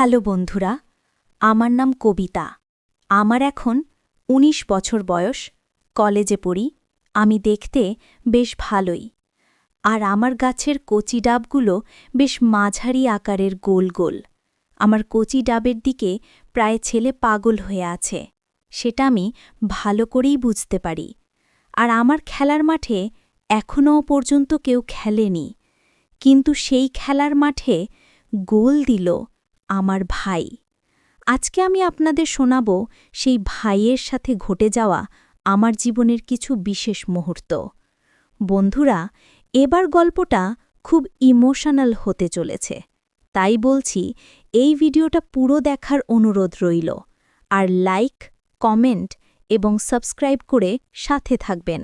Hello বন্ধুরা, আমার নাম কবিতা। আমার এখন ১৯ বছর বয়স, কলেজে পড়ি, আমি দেখতে বেশ ভালোই। আর আমার গাছের কচি ডাবগুলো বেশ মাঝারি আকারের গোল গোল। আমার কচি ডাবের দিকে প্রায় ছেলে পাগল হয়ে আছে, সেটা আমি ভালো করেই বুঝতে পারি। আর আমার খেলার মাঠে এখনও পর্যন্ত কেউ খেলেনি। কিন্তু সেই খেলার মাঠে গোল দিল আমার ভাই। আজকে আমি আপনাদের শোনাব সেই ভাইয়ের সাথে ঘটে যাওয়া আমার জীবনের কিছু বিশেষ মুহূর্ত। বন্ধুরা, এবার গল্পটা খুব ইমোশনাল হতে চলেছে। তাই বলছি, এই ভিডিওটা পুরো দেখার অনুরোধ রইল। আর লাইক, কমেন্ট এবং সাবস্ক্রাইব করে সাথে থাকবেন।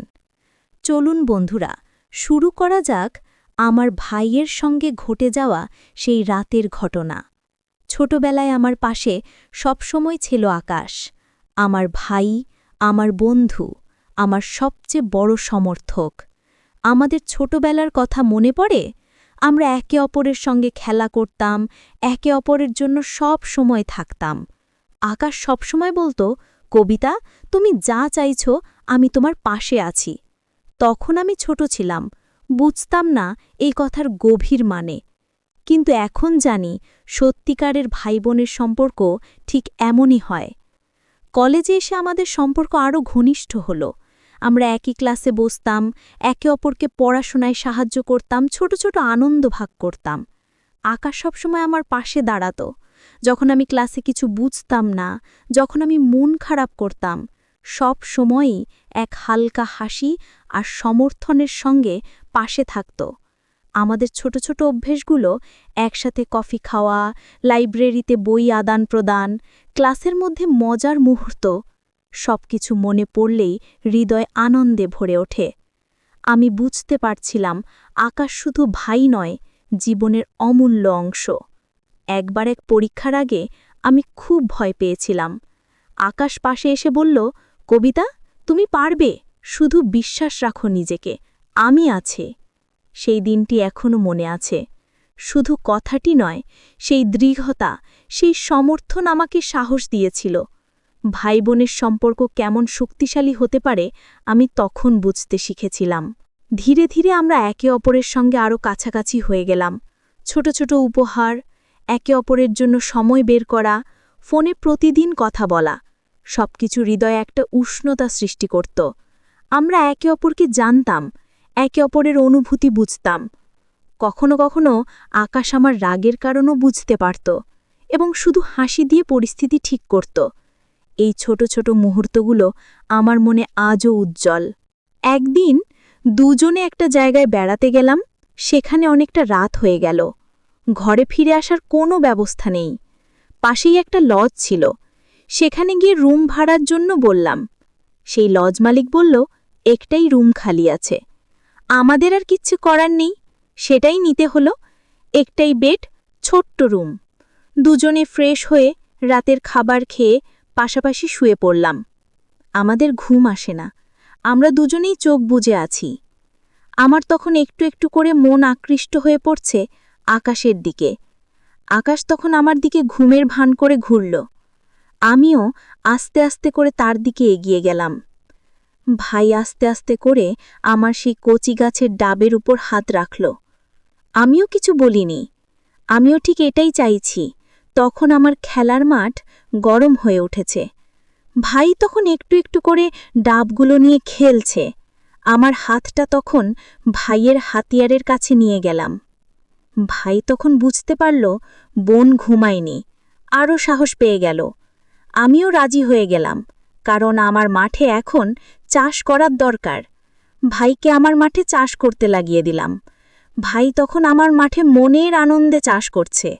চলুন বন্ধুরা, শুরু করা যাক আমার ভাইয়ের সঙ্গে ঘটে যাওয়া সেই রাতের ঘটনা। ছোটবেলায় আমার পাশে সবসময় ছিল আকাশ। আমার ভাই, আমার বন্ধু, আমার সবচেয়ে বড় সমর্থক। আমাদের ছোটবেলার কথা মনে পড়ে? আমরা একে অপরের সঙ্গে খেলা করতাম, একে অপরের জন্য সব সময় থাকতাম। আকাশ সবসময় বলতো, কবিতা, তুমি যা চাইছ, আমি তোমার পাশে আছি। তখন আমি ছোট ছিলাম। বুঝতাম না এই কথার গভীর মানে। কিন্তু এখন জানি সত্যিকারের ভাই বোনের সম্পর্ক ঠিক এমনই হয়। কলেজে এসে আমাদের সম্পর্ক আরও ঘনিষ্ঠ হল। আমরা একই ক্লাসে বসতাম, একে অপরকে পড়াশোনায় সাহায্য করতাম, ছোট ছোট আনন্দ ভাগ করতাম। আকাশ সবসময় আমার পাশে দাঁড়াত। যখন আমি ক্লাসে কিছু বুঝতাম না, যখন আমি মন খারাপ করতাম, সব সময়ই এক হালকা হাসি আর সমর্থনের সঙ্গে পাশে থাকত। আমাদের ছোট ছোট অভ্যেসগুলো একসাথে কফি খাওয়া, লাইব্রেরিতে বই আদান প্রদান, ক্লাসের মধ্যে মজার মুহূর্ত, সবকিছু মনে পড়লেই হৃদয় আনন্দে ভরে ওঠে। আমি বুঝতে পারছিলাম আকাশ শুধু ভাই নয়, জীবনের অমূল্য অংশ। একবার এক পরীক্ষার আগে আমি খুব ভয় পেয়েছিলাম। আকাশ পাশে এসে বলল, কবিতা, তুমি পারবে, শুধু বিশ্বাস রাখো নিজেকে, আমি আছে। সেই দিনটি এখনও মনে আছে। শুধু কথাটি নয়, সেই দৃঢ়তা, সেই সমর্থন আমাকে সাহস দিয়েছিল। ভাই বোনের সম্পর্ক কেমন শক্তিশালী হতে পারে, আমি তখন বুঝতে শিখেছিলাম। ধীরে ধীরে আমরা একে অপরের সঙ্গে আরও কাছাকাছি হয়ে গেলাম। ছোট ছোট উপহার, একে অপরের জন্য সময় বের করা, ফোনে প্রতিদিন কথা বলা, সবকিছু হৃদয়ে একটা উষ্ণতা সৃষ্টি করত। আমরা একে অপরকে জানতাম একে অপরের অনুভূতি বুঝতাম। কখনো কখনো আকাশ আমার রাগের কারণও বুঝতে পারত এবং শুধু হাসি দিয়ে পরিস্থিতি ঠিক করত। এই ছোট ছোট মুহূর্তগুলো আমার মনে আজও উজ্জ্বল। একদিন দুজনে একটা জায়গায় বেড়াতে গেলাম, সেখানে অনেকটা রাত হয়ে গেল। ঘরে ফিরে আসার কোনো ব্যবস্থা নেই। পাশেই একটা লজ ছিল। সেখানে গিয়ে রুম ভাড়ার জন্য বললাম। সেই লজ মালিক বলল, একটাই রুম খালি আছে। আমাদের আর কিচ্ছু করার নেই। সেটাই নিতে হলো একটাই বেড, ছোট্ট রুম। দুজনে ফ্রেশ হয়ে রাতের খাবার খেয়ে পাশাপাশি শুয়ে পড়লাম। আমাদের ঘুম আসে না। আমরা দুজনেই চোখ বুজে আছি। আমার তখন একটু একটু করে মন আকৃষ্ট হয়ে পড়ছে আকাশের দিকে। আকাশ তখন আমার দিকে ঘুমের ভান করে ঘুরল। আমিও আস্তে আস্তে করে তার দিকে এগিয়ে গেলাম। ভাই আস্তে আস্তে করে আমার সেই কচি গাছের ডাবের উপর হাত রাখল। আমিও কিছু বলিনি। আমিও ঠিক এটাই চাইছি, তখন আমার খেলার মাঠ গরম হয়ে উঠেছে। ভাই তখন একটু একটু করে ডাবগুলো নিয়ে খেলছে। আমার হাতটা তখন ভাইয়ের হাতিয়ারের কাছে নিয়ে গেলাম। ভাই তখন বুঝতে পারল, বোন ঘুমায়নি, আরও সাহস পেয়ে গেল। আমিও রাজি হয়ে গেলাম, কারণ আমার মাঠে এখন চাষ করার দরকার। ভাইকে আমার মাঠে চাষ করতে লাগিয়ে দিলাম। ভাই তখন আমার মাঠে মনের আনন্দে চাষ করছে।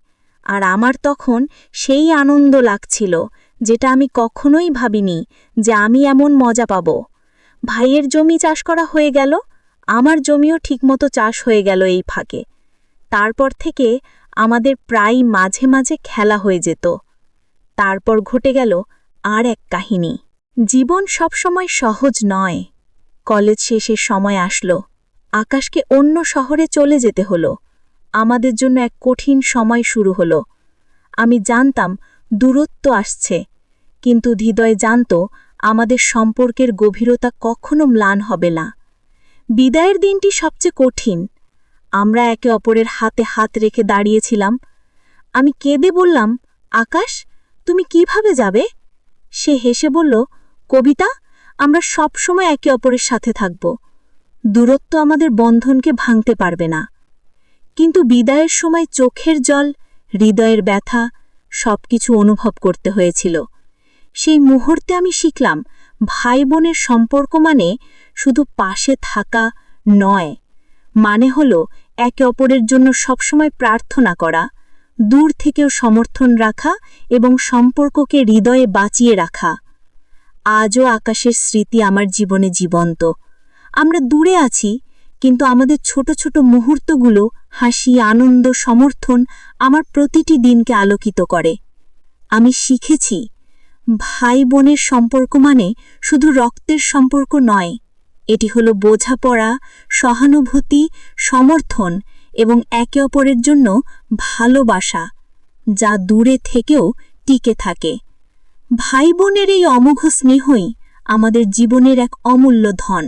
আর আমার তখন সেই আনন্দ লাগছিল, যেটা আমি কখনোই ভাবিনি যে আমি এমন মজা পাব। ভাইয়ের জমি চাষ করা হয়ে গেল, আমার জমিও ঠিকমতো চাষ হয়ে গেল এই ফাঁকে। তারপর থেকে আমাদের প্রায় মাঝে মাঝে খেলা হয়ে যেত। তারপর ঘটে গেল আর এক কাহিনী। জীবন সবসময় সহজ নয়। কলেজ শেষের সময় আসলো। আকাশকে অন্য শহরে চলে যেতে হলো। আমাদের জন্য এক কঠিন সময় শুরু হলো। আমি জানতাম দূরত্ব আসছে, কিন্তু হৃদয় জানত আমাদের সম্পর্কের গভীরতা কখনো ম্লান হবে না। বিদায়ের দিনটি সবচেয়ে কঠিন। আমরা একে অপরের হাতে হাত রেখে দাঁড়িয়েছিলাম। আমি কেঁদে বললাম, আকাশ, তুমি কীভাবে যাবে? সে হেসে বলল কবিতা, আমরা সব সময় একে অপরের সাথে থাকব। দূরত্ব আমাদের বন্ধনকে ভাঙতে পারবে না। কিন্তু বিদায়ের সময় চোখের জল, হৃদয়ের ব্যথা, সবকিছু অনুভব করতে হয়েছিল। সেই মুহূর্তে আমি শিখলাম ভাই বোনের সম্পর্ক মানে শুধু পাশে থাকা নয় মানে হল একে অপরের জন্য সবসময় প্রার্থনা করা, দূর থেকেও সমর্থন রাখা এবং সম্পর্ককে হৃদয়ে বাঁচিয়ে রাখা। আজও আকাশের স্মৃতি আমার জীবনে জীবন্ত। আমরা দূরে আছি, কিন্তু আমাদের ছোট ছোট মুহূর্তগুলো, হাসি, আনন্দ, সমর্থন আমার প্রতিটি দিনকে আলোকিত করে। আমি শিখেছি, ভাই বোনের সম্পর্ক মানে শুধু রক্তের সম্পর্ক নয়, এটি হলো বোঝাপড়া, সহানুভূতি, সমর্থন এবং একে অপরের জন্য ভালোবাসা, যা দূরে থেকেও টিকে থাকে। ভাই বোনের এই অমোঘ স্নেহই আমাদের জীবনের এক অমূল্য ধন।